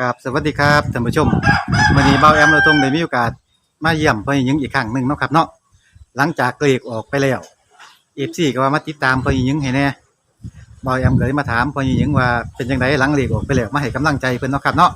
ครับสวัสดีครับท่านผู้ชมวันนี้เบาแอมเราตรงได้มีโอกาส มาเยี่ยมพ่อหญิงอีกครั้งหนึ่งเนาะครับเนาะหลังจากเกลขออกไปแล้วเอฟซีก็ว่ามาติดตามพ่อหญิงให้แน่เบาแอมเลยมาถามพ่อหญิงว่าเป็นจังไดหลังเลขออกไปแล้วมาให้กำลังใจเพิ่นเนาะครับเนาะ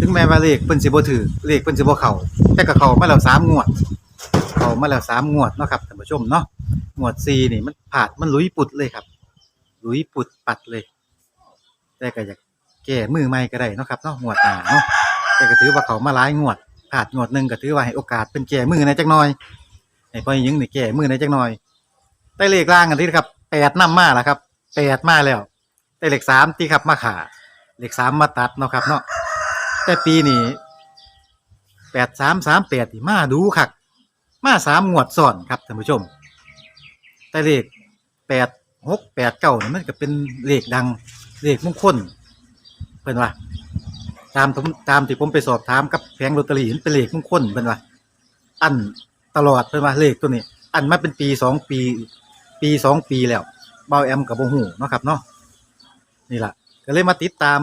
ถึงแม้ว่าเลขเพิ่นสิบ่ถือเลขเพิ่นสิบ่เข้าแต่ก็เข้ามาแล้วสามงวดเข้ามาแล้วสามงวดเนาะครับท่านผู้ชมเนาะงวดสี่นี่มันผาดมันลุยปุดเลยครับลุยปุดปัดเลย แต่ก็อยาก แก้มือใหม่ก็ได้เนาะครับเนาะงวดหน้าเนาะแต่ก็ถือว่าเขามาหลายงวดผาดงวดหนึงก็ถือว่าให้โอกาสเป็นแก้มือในจักหน่อยให้พ่อหญิงนี่แก้มือในจักหน่อยได้เลขล่างกันที่ครับแปดนำมาแล้วครับแปดมาแล้วได้เลขสามที่ครับมาขาเลขสามมาตัดเนาะครับเนาะแต่ปีนี้แปดสามสามแปดมาดูคักมาสามงวดซ้อนครับท่านผู้ชม แต่เลขแปดหกแปดเก้านี่มันก็เป็นเลขดังเลขมงคล พิ่นว่า ตามผมตามที่ผมไปสอบถามกับแผงลอตเตอรี่มันเป็นเลขมงคลเพิ่นว่า อันตลอดเพิ่นว่าเลขตัวนี้ อันมาเป็นปีสองปี ปีสองปีแล้วเบาแอมกับโบหูเนาะครับเนาะนี่แหละก็เลยมาติดตาม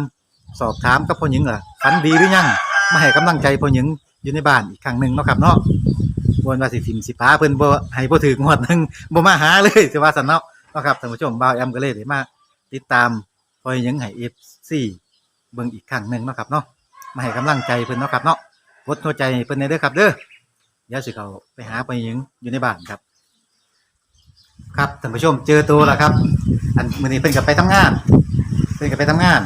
สอบถามกับพ่อหญิงล่ะฝันดีหรือยังมาให้กำลังใจพ่อหญิงอยู่ในบ้านอีกครั้งหนึ่งเนาะครับเนาะบนว่าสิทิมสิพาเพิ่นบ่ให้บ่ถึงงวดหนึงบ่มาหาเลยสิว่าซั่นเนาะเนาะครับท่านผู้ชมเบาแอมก็เลยได้มาติดตามพ่อหญิงให้ FC เบิ่งอีกครั้งหนึ่งเนาะครับเนาะมาให้กำลังใจเพิ่นเนาะครับเนาะกดหัวใจเพิ่นในเด้อครับเด้อเดี๋ยวสิเขาไปหาไปหญิงอยู่ในบ้านครับ ครับท่านผู้ชมเจอตัวแล้วครับ อันมื้อนี้เพิ่นก็ไปทำงาน เพิ่นก็ไปทำงาน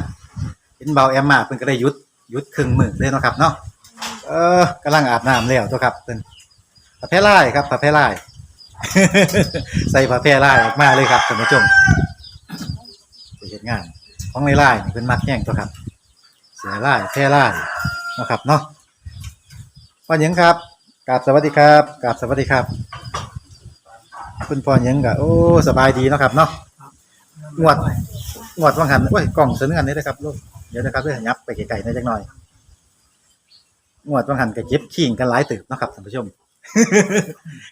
เห็นเบาแอมมาเพิ่นก็ได้หยุดหยุดครึ่งมื้อเลยเนาะครับเนาะเออกำลังอาบน้ำแล้วตัวครับเพิ่นผ้าแพร่ลายครับผ้าแพร่ลาย ใส่ผ้าแพร่ลายออกมาเลยครับท่านผู้ชมไปเฮ็ดงาน ของไล่นี่เป็นมักแย่งตัวครับ เสียไล่แพร่ไล่เนะครับเนาะพ่อหยังครับกราบสวัสดีครับกราบสวัสดีครับ คุณพ่อหยังก็โอ้สบายดีเนาะครับเนาะงวดงวดวังหันโอ้ยกล่องเสนออันนี้นะครับลูกเดี๋ยวนะครับเพื่อยับไปไกลๆหน่อยจักหน่อยงวดวังหันก็เก็บขิงกันหลายตึบนะครับท่านผู้ชม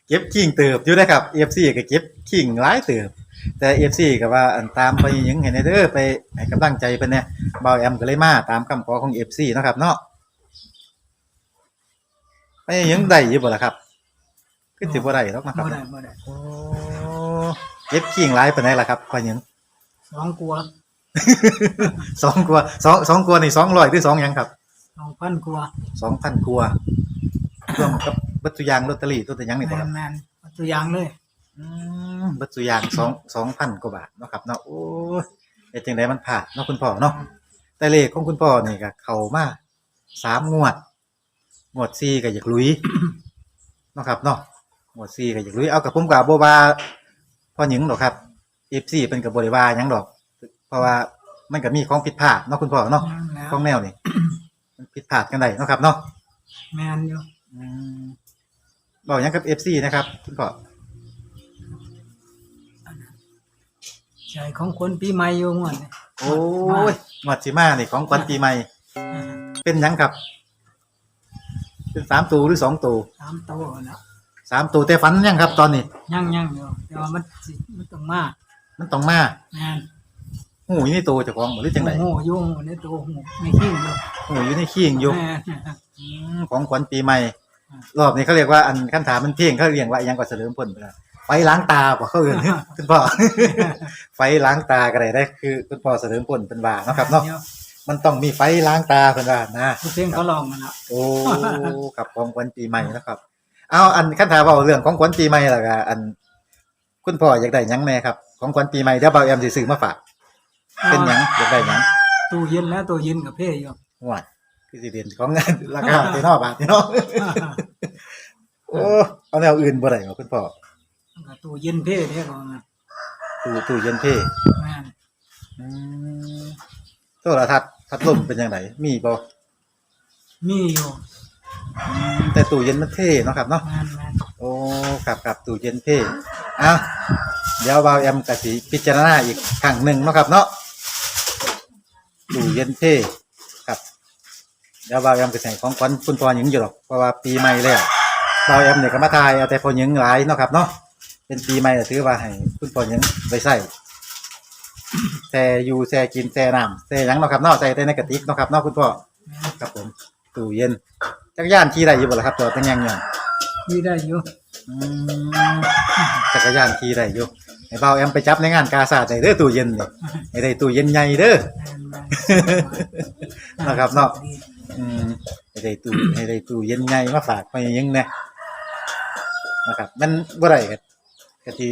เก็บขิงเติบอยู่นะครับ FC ก็เก็บขิงหลายเติบ แต่เอฟซีก็ว่าอันตามไปหยังเห็นเด้อไปให้กำลังใจเพิ่นเนี่ยเบาแอมก็เลยมาตามคำขอของเอฟซีนาะครับเนาะไปหยังได้อยู่บ่ล่ะครับคือสิบ่ได้หรอกนะครับบ่ได้บ่ได้โอ้เก็บขิงหลายปานใดล่ะครับพอหยังสองกลัวสองกว่าสองสองกว่านี่200หรือสองหยังครับสองพันกลัว2,000กว่ารวมกับเบัตรยางลอตเตอรี่ตัวแต่หยังนี่แมบ่ครันบแมนเอาตัวอย่างเลย อืมเบัตรยาง2 2,000กว่าบาทเนาะครับเนาะโอ้ยเฮ็ดจังไดมันพลาดเนาะคุณพ่อเนาะแต่เลขของคุณพ่อนี่ก็เข้ามาสามงวด งวดสี่ก็อยากลุยเนาะครับเนาะงวดสี่ก็อยากลุยเอากับผมกับโบบาพ่อหญิงหรอกครับเอฟซีเป็นกับบริวาหยังดอก เพราะว่ามันก็มีของผิดพลาดเนาะคุณพ่อเนาะแล้วของแนวนี่ มันผิดพลาดกันได้เนาะครับเนาะแมนอยู่อืมบอกหยังกับเอฟซีนะครับ คุณพ่อ ใจของคนปีใหม่อยู่งวดนี้โอ้ยงวดสิมานี่ของขวัญปีใหม่ อ่าเป็นหยังครับ เป็นสามตัวหรือสองตัวสามโตแล้วสามตัวแต่ฝันยังครับตอนนี้ ยังยังอยู่แต่ว่ามันสิมันต้องมามันต้องมาแมนหูอยู่ในตัวเจ้าของบ่หรือจังไดโอ้โหยุ่งในตัวหูไม่ขี้อยู่หูอยู่ในขี้งอยู่ แม่น อืมของขวัญปีใหม่อืมรอบนี้เขาเรียกว่าอันขั้นถามมันเที่ยงเขาเรียกว่าอิหยังก็เฉลิมพลไปแล้ว ไฟล้างตาบ่เขาเอิ้นคุณพ่อ ไฟล้างตาก็ได้ได้คือคุณพ่อเฉลิมพลเป็นว่าเนาะครับเนาะดี๋ยวมันต้องมีไฟล้างตาเพิ่นว่านะผู้เพลงเขาลองมันละโอ้กับของขวัญปีใหม่นะครับ เอาอันขั้นถามเว้าเรื่องของขวัญปีใหม่ล่ะก็อัน คุณพ่ออยากได้หยังแม่ครับ ของขวัญปีใหม่เดี๋ยวเบาแอมสิซื้อมาฝากเป็นหยังอยากได้หยังตู้เย็นแล้วตู้เย็นกับเพ่อยู่หวดคือสิเด่นของงานราคาที่นอกบาทที่นอกโอ้เอาแนวอื่นบ่ได้เหรอคุณพ่อมันก็ ตู้เย็นเพ่เท่ก่อนนะตู้ตู้เย็นเพ่แม่นอืมโทรทัศน์พัดลมเป็นยังไงมีบ่มีอยู่อืมแต่ตู้เย็นมันเท่เนาะครับเนาะ แม่นแม่นโอ้ครับครับตู้เย็นเท่อะเดี๋ยวบ่าวแอมกะสิพิจารณาอีกครั้งหนึ่งเนาะครับเนาะตู้เย็นเท่ครับเดี๋ยวบ่าวแอมก็ใส่ของขวัญคุณพ่อหญิงอยู่หรอกเพราะว่าปีใหม่แล้วบ่าวแอมเนี่ยก็มาทายเอาแต่พ่อหญิงหลายเนาะครับเนาะ เป็นปีใหม่ก็ถือว่าให้คุณพ่อหญิงไปใส่แช่อยู่แช่กินแช่น้ำแช่หยังเนาะครับเนาะใส่แต่ในกระติกเนาะครับเนาะคุณพ่อแม่นครับผมตู้เย็นจักรยานขี่ได้อยู่บ่ล่ะครับจอดเป็นยังยังมีได้อยู่อืมจักรยานขี่ได้อยู่ให้เบาแอมไปจับในงานกาซาดได้เด้อตู้เย็นนี่ให้ได้ตู้เย็นใหญ่เด้อ นะครับเนาะ อืมให้ได้ตู้ให้ได้ตู้เย็นใหญ่มาฝากไปยังแน่นะครับ มันบ่ได้ก็ ก็สิ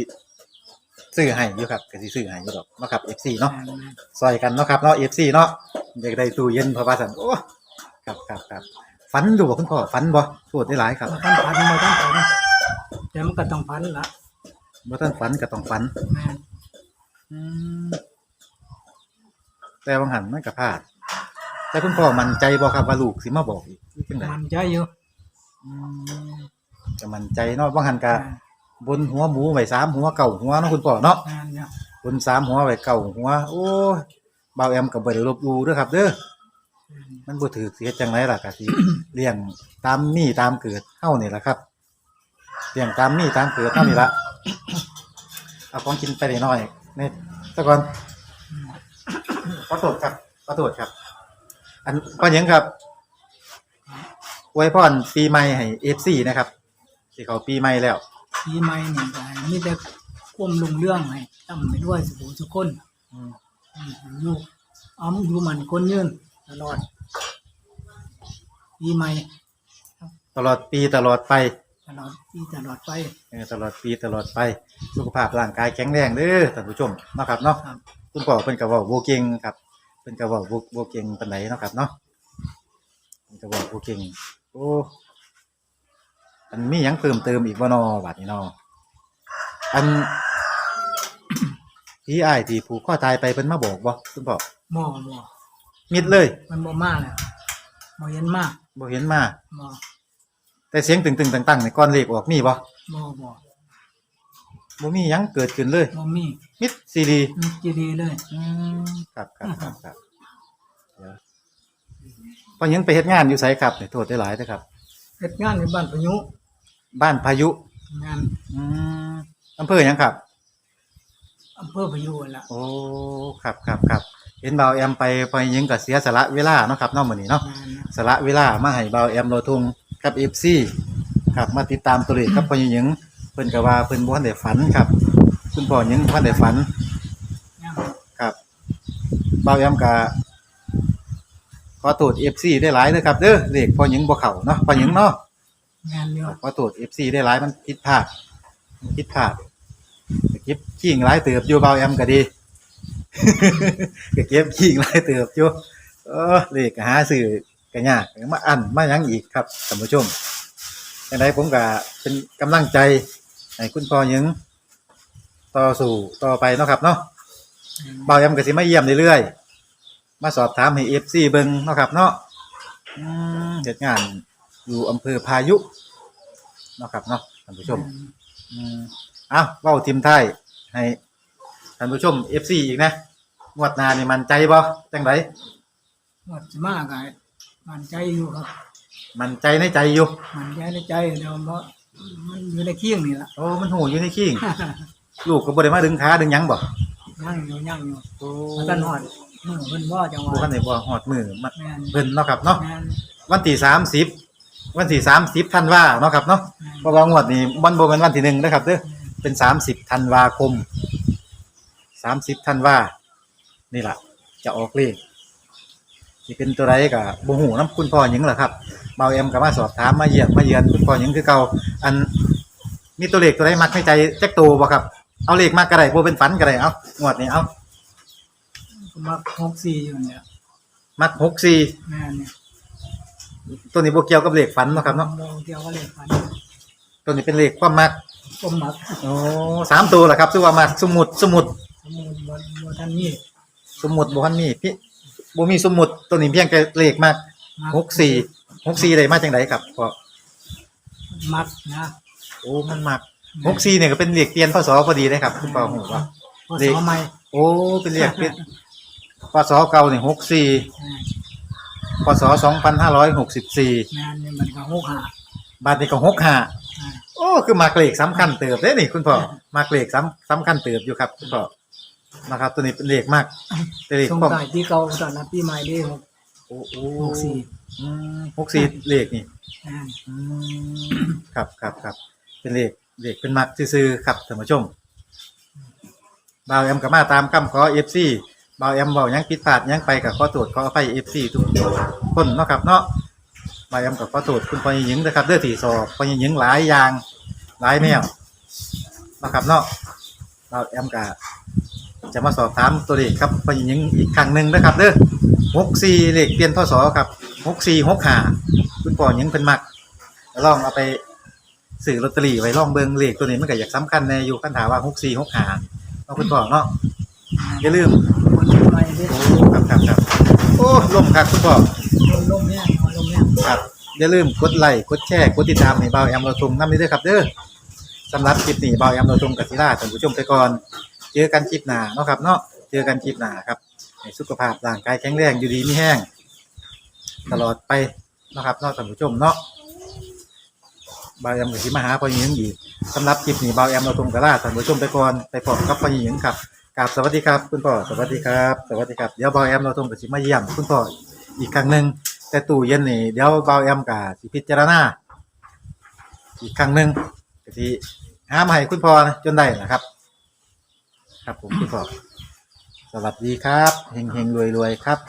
ซื้อให้อยู่ครับก็สิซื้อให้อยู่ดอกเนาะครับ FC เนาะซอยกันเนาะครับเนาะ FC เนาะอยากได้ตู้เย็นเพราะว่าซั่นโอ้ครับครับครับฝันอยู่บ่คุณพ่อฝันบ่พูดได้หลายครับบ่ทันพันบ่ทันพันแต่มันก็ต้องพันละบ่ทันฝันก็ต้องฝันแม่นอืมแต่บางหันมันก็พลาด แต่คุณพ่อมั่นใจบ่ครับว่าลูกสิมาบอกอีกหรือจังไดมันใจอยู่อืมก็มั่นใจเนาะบางหันก็ บนหัวหมูไว้สามหัวเก่าหัวเนาะคุณพ่อเนาะแม่นอยู่บนสามหัวไว้เก่าหัว โอ้ยบ่าวแอมก็บ่ได้ลบหลู่เด้อครับเด้อมันบ่ถือสิเฮ็ดจังไดล่ะก็สิ เลี้ยงตามมีตามเกิดเฮานี่ล่ะครับเลี้ยงตามมีตามเกิดเฮานี่ล่ะ เอาของกินไปได้น้อยนี่ซะก่อนขอโทษครับขอโทษครับ อันก่อนหยังครับอวยพรปีใหม่ให้ FC นะครับสิเขาปีใหม่แล้ว ปีใหม่นี่ก็ให้มีแต่ความรุ่งเรื่องให้ทำไปด้วยสุขสุขคนอืมอืมอยู่เอาอยู่มันคนยืนตลอดปีใหม่ตลอดปีตลอดไปตลอดปีตลอดไป เออตลอดปีตลอดไปสุขภาพร่างกายแข็งแรงเด้อท่านผู้ชมเนาะครับเนาะครับ คุณพ่อเพิ่นก็เว้าบ่เก่งครับเพิ่นก็เว้าบ่บ่เก่งปานใดเนาะครับเนาะเพิ่นก็เว้าบ่เก่งโอ้ อันมีหยังเพิ่มเติมอีกบ่นอบัดนี้เนาะอัน พี่อ้ายที่ผูกคอตายไปเพิ่นมาบอกบ่คุณพ่อหมอหมอมิดเลยมันบ่มาแล้วบ่เห็นมาบ่เห็นมา หมอแต่เสียงตึงๆตังๆนี่ก่อนเลขออกมีบ่หมอบ่บ่มีหยังเกิดขึ้นเลยบ่มีมิดซีดีมีจีดีเลยอืมครับครับครับครับเดี๋ยวพอยังไปเฮ็ดงานอยู่ไสครับเนี่ยโทษได้หลายเด้อครับ เฮ็ดงานในบ้านพายุบ้านพายุ งานอืมอำเภอหยังครับ อำเภอพายุนั่นล่ะโอ้ ครับครับครับเห็นเบาวแอมไปพอยิงกับเสียสละเวลาเนาะครับเนอกมื้อนี้เนาะ งานนะสละเวลามาให้เบาวแอมโลทุงกับ FC ครับมาติดตามตัวเลขครับพอยิงเพิ่นก็ว่าเพิ่นบ่ทันได้ฝันครับคุณพ่อยิงบ่ทันได้ฝันยังครับเบาวแอมก็ ขอโทษ FC ได้หลายเด้อครับเด้อเลขพอยิงบ่เข้าเนาะพอยิงเนาะงานอยู่ขอโทษ FC ได้หลายมันผิดพลาดมันผิดพลาดก็เก็บขี้งหลายเติบอยู่เบาแอมก็ดีก็เก็บขี้งหลายเติบอยู่เออเลขก็หาซื้อก็ยากมาอันมาหยังอีกครับท่านผู้ชมจังไดผมก็เป็นกำลังใจให้คุณพ่อหยังต่อสู่ต่อไปเนาะครับเนาะเบาแอมก็สิมาเยี่ยมเรื่อยๆ มาสอบถามให้ FC เบิ่งเนาะครับ เนาะอืมเฮ็ดงานอยู่อำเภอพายุเนาะครับเนาะท่านผู้ชม อืมอ้าวเว้าทีมไทายให้ท่านผู้ชม FC อีกนะงวดหน้านี่มันใจบ่จังไดหมดสิมาก็มันใจอยู่ครับ มันใจในใจอยู่ มันใจในใจเดี๋ยวเพราะมันอยู่ในเคียงนี่ล่ะโอ้มันหูอยู่ในขี้ง ลูกก็บ่ได้มาดึงขาดึงหยังบ่ย่างอยู่ย่างอยู่โอ้มันก็นอน มือเพิ่นบ่จังหบ่วะคันได้บ่ฮอดมือมาแม่นเพิ่นเนาะครับเนาะแม่นวันที่30 วันที่30ธันวาเนาะครับเนาะแม่นเพราะว่างวดนี้มันบ่แม่นวันที่หนึ่งนะครับเด้อเป็น 30ธันวาคม 30ธันวานี่ล่ะ จะออกเลขสิเป็นตัวใดก็บ่ฮู้นํคุณพ่อหยังล่ะครับเบาเอ็มก็มาสอบถามมาเยี่ยมมาเยือนคุณพ่อหยังคือเก่าอันมีตัวเลขตัวใดมักในใจจักตัวบ่ครับ เอาเลขมากก็ได้บ่เป็นฝันก็ได้เอางวดนี้เอา มา64อยู่เนี่ยมัก64แม่นเนี่ยตัวนี้บ่เกี่ยวกับเลขฝันเนาะครับเนาะบ่เกี่ยวกับเลขฝันตัวนี้เป็นเลขความมักผมมักโอ้สามตัวล่ะครับชื่อว่ามักสมุดสมุดสมุนบ่บ่ทันมีสมุดบ่ทันมีพี่บ่มีสมุดตัวนี้เพียงแต่เลขมักมัก64 64ได้มาจังไดครับพ่อมักนะโอ้มันมัก64เนี่ยก็เป็นเลขเปลี่ยนพศพอดีเลยครับคุณพ่อฮู้ว่า พอเลสขอใหม่โอ้เป็นเลขเป็น พศเก่านี่64แม่นพศ2564แม่นนี่มันก็หกหาบาทนี้ก็65อ่าโอ้คือมากเลขสำคัญเติบเด้นี่คุณพ่อมากเลขสำสำคัญเติบอยู่ครับคุณพ่อนะครับ ตัวนี้เป็นเลขมากเป็นเลขสงความท้ายปีเก่าตอนรับปีใหม่เด้หกโอ้โอ้หกสี่อืมหกสี่เลขนี่อ่าอืมครับครับครับเป็นเลขเลขเป็นมักซื่อๆครับท่านผู้ชมบ่าวแอมก็มาตามคำขอ บ่าวแอมบอกยังผิดพลาดยังไปกับข้อตรวจข้ออภัย FC ทุกคนเนาะครับเนาะบ่าวแอมกับข้อตรวจคุณพอหญิงนะครับเด้อที่สอบพอหญิงหลายอย่างหลายแนวนะครับเนาะบ่าวแอมก็จะมาสอบถามตัวเลขครับพอหญิงอีกครั้งหนึ่งนะครับเด้อ64เลขเปลี่ยนพศครับ6465คุณพอหญิงเพิ่นมักลองเอาไปซื้อลอตเตอรี่ไว้ลองเบิงเลขตัวนี้มันก็อยากสำคัญในอยู่คันถามว่าหกสี่หกหาเนาคุณพ่อเนาะอย่าลืม คนไปเด้อโอ้ครับครับครับโอ้ลมครับคุณพ่อลมลมเนี่ยลมเนี่ยครับอย่าลืมกดไลค์กดแชร์กดติดตามให้เบาแอมเราทงน้ำนี้ด้วยครับเด้อสำหรับคลิปนี้เบาแอมเราทงกับศิลาท่านผู้ชมไปก่อน เจอกันคลิปหน้าเนาะครับเนาะเจอกันคลิปหน้าครับให้สุขภาพร่างกายแข็งแรงอยู่ดีไมีแห้ง ตลอดไปนะครับเนาะท่านผู้ชมเนาะบาแอมกับสิมาหาพอหญิงอีกสำหรับคลิปนี้บาแอมเราตรงกระลาท่านผู้ชมไปก่อนไปพบกับพอหญิงครับ กราบสวัสดีครับคุณพ่อสวัสดีครับ สวัสดีครับเดี๋ยวบาวแอมเราทงกับชิมาเยี่ยมคุณพ่ออีกครั้งหนึ่งแต่ตู้เย็นนี่เดี๋ยวบาวแอมกับสิพิจารณาอีกครั้งหนึ่งก็สิหามาให้คุณพ่อนะจนได้นะครับ ครับผมคุณพ่อสวัสดีครับเฮงเฮงรวยรวยครับ